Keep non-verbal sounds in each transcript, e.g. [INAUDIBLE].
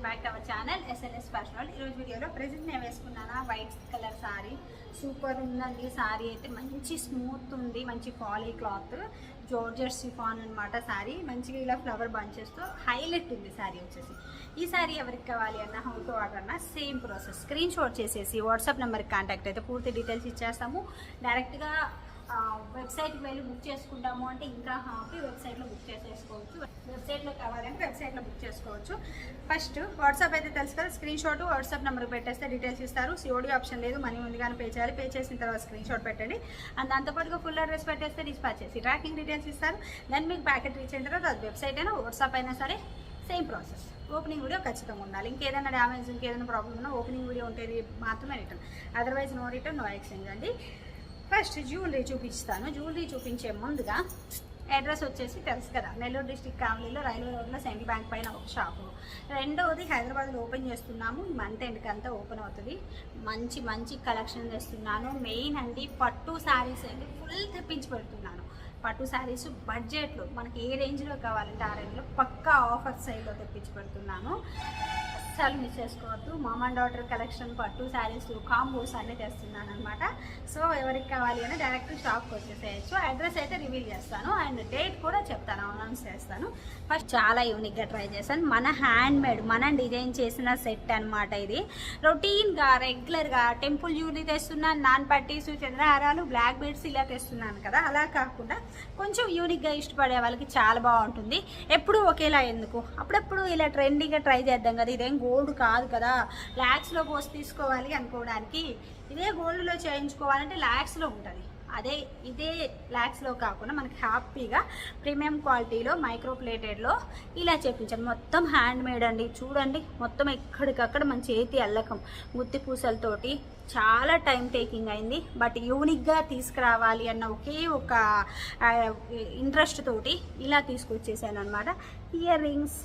Welcome back to our channel SLS fashion ఈరోజు వీడియోలో present నేను వేసుకున్నాను? వైట్ కలర్ శారీ సూపర్ ఉందండి. సారీ అయితే మంచి స్మూత్ ఉంది. మంచి పాలీ క్లాత్ జోర్జర్ సిఫాన్ అనమాట శారీ మంచిగా ఇలా ఫ్లవర్ బంచెస్తో హైలైట్ ఉంది సారీ వచ్చేసి. ఈ సారీ ఎవరికి కావాలి అన్న? హౌ టు ఆర్డర్ అన్న? సేమ్ ప్రాసెస్ స్క్రీన్ షాట్ చేసేసి వాట్సాప్ నెంబర్కి కాంటాక్ట్ అయితే పూర్తి డీటెయిల్స్ ఇచ్చేస్తాము. డైరెక్ట్గా వెబ్సైట్కి వెళ్ళి బుక్ చేసుకుంటాము అంటే ఇంకా హ్యాపీ వెబ్సైట్లో బుక్ చేసేసుకోవచ్చు. వెబ్సైట్లో కావాలంటే వెబ్సైట్లో బుక్ చేసుకోవచ్చు. ఫస్ట్ వాట్సాప్ అయితే తెలుసు కదా స్క్రీన్ షాట్ వాట్సాప్ నెంబర్ పెట్టేస్తే డీటెయిల్స్ ఇస్తారు. సిఓడి ఆప్షన్ లేదు మనీ ముందుగానే పే చేయాలి. పే చేసిన తర్వాత స్క్రీన్ షాట్ పెట్టండి. అండ్ దాంతోపాటుగా ఫుల్ అడ్రస్ పెట్టేస్తే డిస్పాచ్ చేసి ట్రాకింగ్ డీటెయిల్స్ ఇస్తారు. దెన్ మీకు ప్యాకెట్ రీచ్ అయిన తర్వాత అది వెబ్సైట్ అయినా వాట్సాప్ అయినా సరే సేమ్ ప్రాసెస్ ఓపెనింగ్ వీడియో ఖచ్చితంగా ఉండాలి. ఇంకేదైనా డ్యామేజ్ ఇంకేదైనా ప్రాబ్లమ్ ఉన్నా ఓపెనింగ్ వీడియో ఉంటేది మాత్రమే return otherwise no return no exchange అండి. ఫస్ట్ జ్యువెలరీ చూపిస్తాను. జ్యువెలరీ చూపించే ముందుగా అడ్రస్ వచ్చేసి తెలుసు కదా నెల్లూరు డిస్టిక్ కావలిలో రైల్వే రోడ్లో సెంట్రల్ బ్యాంక్ పైన ఒక షాపు. రెండవది హైదరాబాద్లో ఓపెన్ చేస్తున్నాము. ఈ మంత్ ఎండ్కి అంతా ఓపెన్ అవుతుంది. మంచి మంచి కలెక్షన్ చేస్తున్నాను మెయిన్ అండి పట్టు శారీస్ అండి ఫుల్ తెప్పించి పెడుతున్నాను. పట్టు శారీస్ బడ్జెట్లో మనకి ఏ రేంజ్లో కావాలంటే ఆ రేంజ్లో పక్కా ఆఫర్ సైడ్లో తెప్పించి పెడుతున్నాను. అస్సలు మిస్ చేసుకోవద్దు. మామ్ అండ్ డాటర్ కలెక్షన్ పట్టు శారీస్ కాంబోస్ అన్నీ తెస్తున్నాను అనమాట సో ఎవరికి కావాలి అని డైరెక్ట్ షాప్కి వచ్చేసేయచ్చు. అడ్రస్ అయితే రివీల్ చేస్తాను. అండ్ డేట్ కూడా చెప్తాను అనౌన్స్ చేస్తాను. ఫస్ట్ చాలా యూనిక్గా ట్రై చేశాను. మన హ్యాండ్ మేడ్ మనం డిజైన్ చేసిన సెట్ అనమాట ఇది. రొటీన్గా రెగ్యులర్గా టెంపుల్ జ్యువెలరీ తెస్తున్నాను నాన్ పట్టీస్ చంద్రహారాలు బ్లాక్ బీడ్స్ ఇలా తెస్తున్నాను కదా. అలా కాకుండా కొంచెం యూనిక్గా ఇష్టపడే వాళ్ళకి చాలా బాగుంటుంది. ఎప్పుడు ఒకేలా ఎందుకు? అప్పుడప్పుడు ఇలా ట్రెండింగ్గా ట్రై చేద్దాం కదా. ఇదేం గోల్డ్ కాదు కదా ల్యాక్స్లో పోసి తీసుకోవాలి అనుకోవడానికి. ఇదే గోల్డ్లో చేయించుకోవాలంటే ల్యాక్స్లో ఉంటుంది. అదే ఇదే ల్యాక్స్లో కాకుండా మనకి హ్యాపీగా ప్రీమియం క్వాలిటీలో మైక్రో ప్లేటెడ్లో ఇలా చేపించాను మొత్తం హ్యాండ్ మేడ్ అండి. చూడండి మొత్తం ఎక్కడికక్కడ మన చేతి అల్లకం గుత్తి పూసలతోటి చాలా టైం టేకింగ్ అయింది. బట్ యూనిక్గా తీసుకురావాలి అన్న ఒకే ఒక ఇంట్రెస్ట్ తోటి ఇలా తీసుకొచ్చేసాను అనమాట ఇయర్ రింగ్స్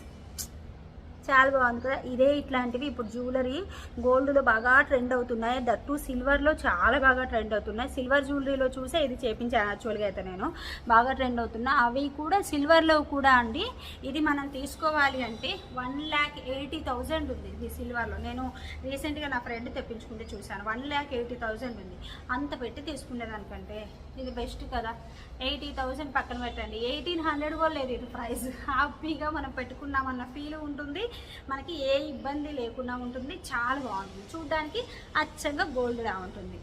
చాలా బాగుంది కదా. ఇదే ఇట్లాంటివి ఇప్పుడు జ్యువెలరీ గోల్డ్లో బాగా ట్రెండ్ అవుతున్నాయి. దట్టు సిల్వర్లో చాలా బాగా ట్రెండ్ అవుతున్నాయి. సిల్వర్ జ్యువెలరీలో చూసే ఇది చేపించాను యాక్చువల్గా అయితే నేను. బాగా ట్రెండ్ అవుతున్నా. అవి కూడా సిల్వర్లో కూడా అండి. ఇది మనం తీసుకోవాలి అంటే వన్ ల్యాక్ ఎయిటీ థౌజండ్ ఉంది ఇది సిల్వర్లో నేను రీసెంట్గా నా ఫ్రెండ్ తెప్పించుకుంటే చూశాను. వన్ ల్యాక్ ఎయిటీ థౌజండ్ ఉంది. అంత పెట్టి తీసుకునేదానికంటే ఇది బెస్ట్ కదా. ఎయిటీ థౌజండ్ పక్కన పెట్టండి. ఎయిటీన్ హండ్రెడ్ కూడా లేదు ఇది ప్రైస్ హ్యాపీగా [LAUGHS] మనం పెట్టుకున్నామన్న ఫీల్ ఉంటుంది. మనకి ఏ ఇబ్బంది లేకుండా ఉంటుంది చాలా బాగుంటుంది. చూడ్డానికి అచ్చంగా గోల్డ్గా ఉంటుంది.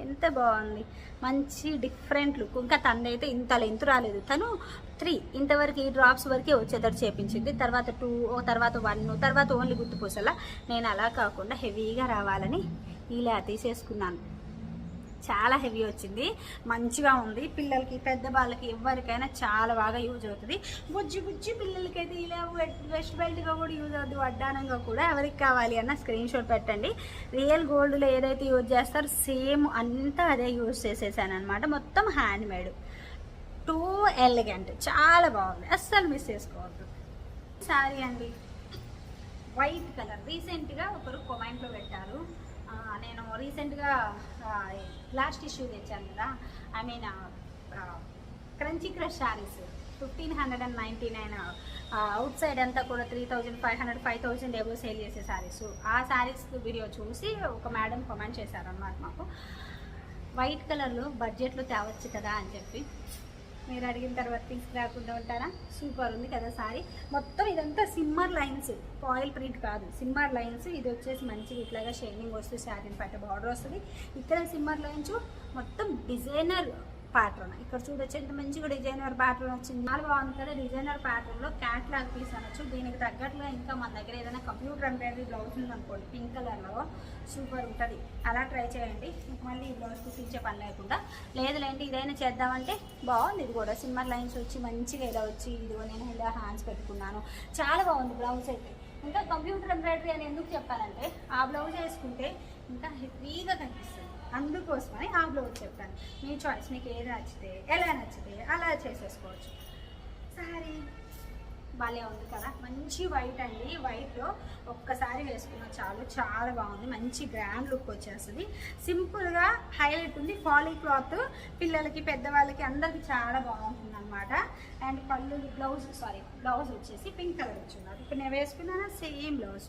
ఎంత బాగుంది. మంచి డిఫరెంట్ లుక్ ఇంకా తనదైతే ఇంత లెంత్ రాలేదు. తను త్రీ ఇంతవరకు ఈ డ్రాప్స్ వరకే వచ్చేటట్టు చేపించింది. తర్వాత టూ తర్వాత వన్ తర్వాత ఓన్లీ గుర్తుపోసేలా. నేను అలా కాకుండా హెవీగా రావాలని ఇలా తీసేసుకున్నాను. చాలా హెవీ వచ్చింది. మంచిగా ఉంది. పిల్లలకి పెద్ద వాళ్ళకి ఎవరికైనా చాలా బాగా యూజ్ అవుతుంది. బుజ్జి బుజ్జి పిల్లలకైతే ఇలా వెస్ట్ బెల్ట్గా కూడా యూజ్ అవుతుంది వడ్డానంగా కూడా ఎవరికి కావాలి అన్న స్క్రీన్ షాట్ పెట్టండి. రియల్ గోల్డ్లో ఏదైతే యూజ్ చేస్తారో సేమ్ అంతా అదే యూజ్ చేసేసాను అనమాట మొత్తం హ్యాండ్ మేడ్ టూ ఎలిగెంట్. చాలా బాగుంది. అస్సలు మిస్ చేసుకోవద్దు. సారీ అండి. White colour. రీసెంట్గా ఒకరు కొమెంట్లో పెట్టారు. నేను రీసెంట్గా లాస్ట్ ఇష్యూ తెచ్చాను కదా. I mean crunchy crush saris. Fifteen hundred and ninety nine. Outside అంతా కూడా three thousand five hundred five thousand ఏవో సేల్ చేసే శారీస్. ఆ శారీస్ వీడియో చూసి ఒక మేడం చేశారు చేశారన్నమాట మాకు. వైట్ కలర్లో బడ్జెట్లో తేవచ్చు కదా అని చెప్పి. మీరు అడిగిన తర్వాత తీసుకురాకుండా ఉంటారా? సూపర్ ఉంది కదా సారీ. మొత్తం ఇదంతా సిమ్మర్ లైన్స్ ఆయిల్ ప్రింట్ కాదు సిమ్మర్ లైన్స్ ఇది వచ్చేసి మంచిగా ఇట్లాగా షైనింగ్ వస్తుంది శారీని పట్ట బార్డర్ వస్తుంది. ఇక్కడ సిమ్మర్ లైన్స్ మొత్తం డిజైనర్ ప్యాటర్న్ ఇక్కడ చూడొచ్చు ఎంత మంచిగా డిజైనర్ ప్యాటర్న్ వచ్చింది. చాలా బాగుంది కదా డిజైనర్ ప్యాటర్న్లో క్యాట్లాగ్ పీస్ అనొచ్చు. దీనికి తగ్గట్టుగా ఇంకా మన దగ్గర ఏదైనా కంప్యూటర్ ఎంబ్రాయిడరీ బ్లౌజ్ ఉంది అనుకోండి పింక్ కలర్లో సూపర్ ఉంటుంది. అలా ట్రై చేయండి. మళ్ళీ ఈ బ్లౌజ్ కుట్టించే పని లేకుండా. లేదులేంటి ఇదైనా చేద్దామంటే బాగుంది. ఇది కూడా సిమ్మర్ లైన్స్ వచ్చి మంచిగా ఇలా వచ్చి ఇదిగో నేను ఇలా హ్యాండ్స్ పెట్టుకున్నాను. చాలా బాగుంది బ్లౌజ్ అయితే. ఇంకా కంప్యూటర్ ఎంబ్రాయిడరీ అని ఎందుకు చెప్పానంటే ఆ బ్లౌజ్ వేసుకుంటే ఇంకా హెవీగా కనిపిస్తుంది. అందుకోసమని ఆ బ్లౌజ్ చెప్పాను. మీ చాయిస్ మీకు ఏది నచ్చితే ఎలా నచ్చితే అలా చేసేసుకోవచ్చు. సారీ. భలే ఉంది కదా మంచి వైట్ అండి. వైట్లో ఒక్కసారి వేసుకున్నా చాలు చాలా బాగుంది. మంచి గ్రాండ్ లుక్ వచ్చేస్తుంది. సింపుల్గా హైలైట్ ఉంది. ఫాలీ క్లాత్ పిల్లలకి పెద్దవాళ్ళకి అందరికి చాలా బాగుంటుంది అనమాట అండ్ పళ్ళు బ్లౌజ్ సారీ బ్లౌజ్ వచ్చేసి పింక్ కలర్ వచ్చింది ఇప్పుడు నేను వేసుకున్నాను? సేమ్ బ్లౌజ్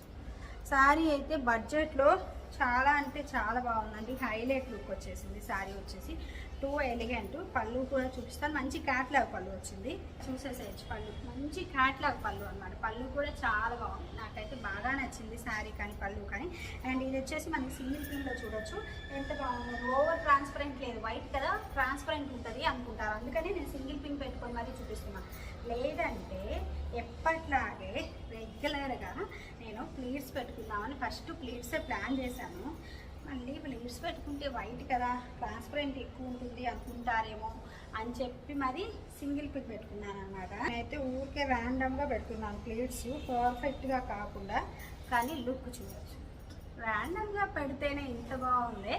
శారీ అయితే బడ్జెట్లో చాలా అంటే చాలా బాగుందండి. హైలైట్ లుక్ వచ్చేసింది. శారీ వచ్చేసి టూ ఎలిగెంట్. పళ్ళు కూడా చూపిస్తాను. మంచి క్యాట్లాగ్ పళ్ళు వచ్చింది. చూసేసేయచ్చు పళ్ళు. మంచి క్యాట్లాగ్ పళ్ళు అనమాట పళ్ళు కూడా చాలా బాగుంది. నాకైతే బాగా నచ్చింది శారీ కానీ పళ్ళు కానీ. అండ్ ఇది వచ్చేసి మనకి సింగిల్ పిన్లో చూడొచ్చు. ఎంత బాగుంది? ఓవర్ ట్రాన్స్పరెంట్ లేదు. వైట్ కదా? ట్రాన్స్పరెంట్ ఉంటుంది అనుకుంటారు. అందుకని నేను సింగిల్ పిన్ పెట్టుకొని మరీ చూపిస్తున్నాను లేదంటే ఎప్పట్లాగే రెగ్యులర్గా నేను ప్లీట్స్ పెట్టుకుందామని ఫస్ట్ ప్లీట్సే ప్లాన్ చేశాను. మళ్ళీ ప్లీట్స్ పెట్టుకుంటే వైట్ కదా ట్రాన్స్పరెంట్ ఎక్కువ ఉంటుంది అనుకుంటారేమో అని చెప్పి మరి సింగిల్ పిక్ పెట్టుకున్నాను అనమాట నేనైతే ఊరికే ర్యాండమ్గా పెట్టుకున్నాను ప్లేట్స్ పర్ఫెక్ట్గా కాకుండా కానీ లుక్ చూడొచ్చు. ర్యాండమ్గా పెడితేనే ఇంత బాగుంది.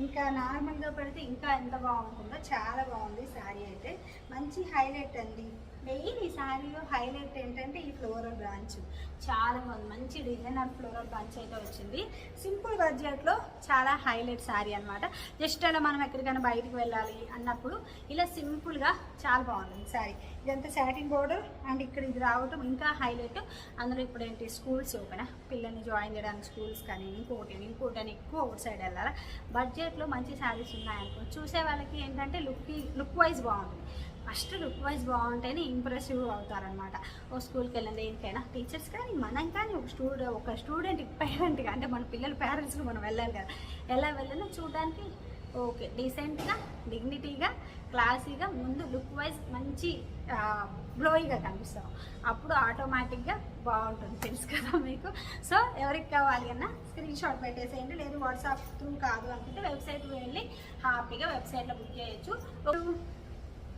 ఇంకా నార్మల్గా పెడితే ఇంకా ఎంత బాగుంటుందో చాలా బాగుంది శారీ అయితే. మంచి హైలైట్ అండి. మెయిన్ ఈ శారీలో హైలైట్ ఏంటంటే ఈ ఫ్లోరల్ బ్రాంచ్ చాలా మంచి డిజైనర్ ఫ్లోరల్ బ్రాంచ్ అయితే వచ్చింది. సింపుల్ బడ్జెట్లో చాలా హైలైట్ శారీ అనమాట జస్ట్ అలా మనం ఎక్కడికైనా బయటికి వెళ్ళాలి అన్నప్పుడు ఇలా సింపుల్గా చాలా బాగుంటుంది శారీ ఇదంతా సాటిన్ బోర్డర్ అండ్ ఇక్కడ ఇది రావటం ఇంకా హైలైట్ అందులో ఇప్పుడు ఏంటి? స్కూల్స్ ఓపెన్ పిల్లల్ని జాయిన్ చేయడానికి స్కూల్స్ కానీ ఇంకోటి ఇంకోటి అని ఎక్కువ అవుట్ సైడ్ వెళ్ళాలి? బడ్జెట్లో మంచి శారీస్ ఉన్నాయనుకో చూసే వాళ్ళకి ఏంటంటే లుక్ లుక్ వైజ్ బాగుంటుంది. ఫస్ట్ లుక్ వైజ్ బాగుంటేనే ఇంప్రెసివ్ అవుతారనమాట ఓ స్కూల్కి వెళ్ళిన దేనికైనా టీచర్స్ కానీ మనం కానీ ఒక స్టూడెంట్ ఒక స్టూడెంట్ పేరెంట్గా అంటే మన పిల్లల పేరెంట్స్కి మనం వెళ్ళాలి కదా. ఎలా వెళ్ళినా చూడడానికి ఓకే డీసెంట్గా డిగ్నిటీగా క్లాసీగా ముందు లుక్ వైజ్ మంచి గ్లోయిగా కనిపిస్తాం. అప్పుడు ఆటోమేటిక్గా బాగుంటుంది తెలుసు కదా మీకు? సో ఎవరికి కావాలి అన్నా స్క్రీన్ షాట్ పెట్టేసేయండి. లేదు వాట్సాప్ త్రూ కాదు అనుకుంటే వెబ్సైట్కి వెళ్ళి హ్యాపీగా వెబ్సైట్లో బుక్ చేయొచ్చు.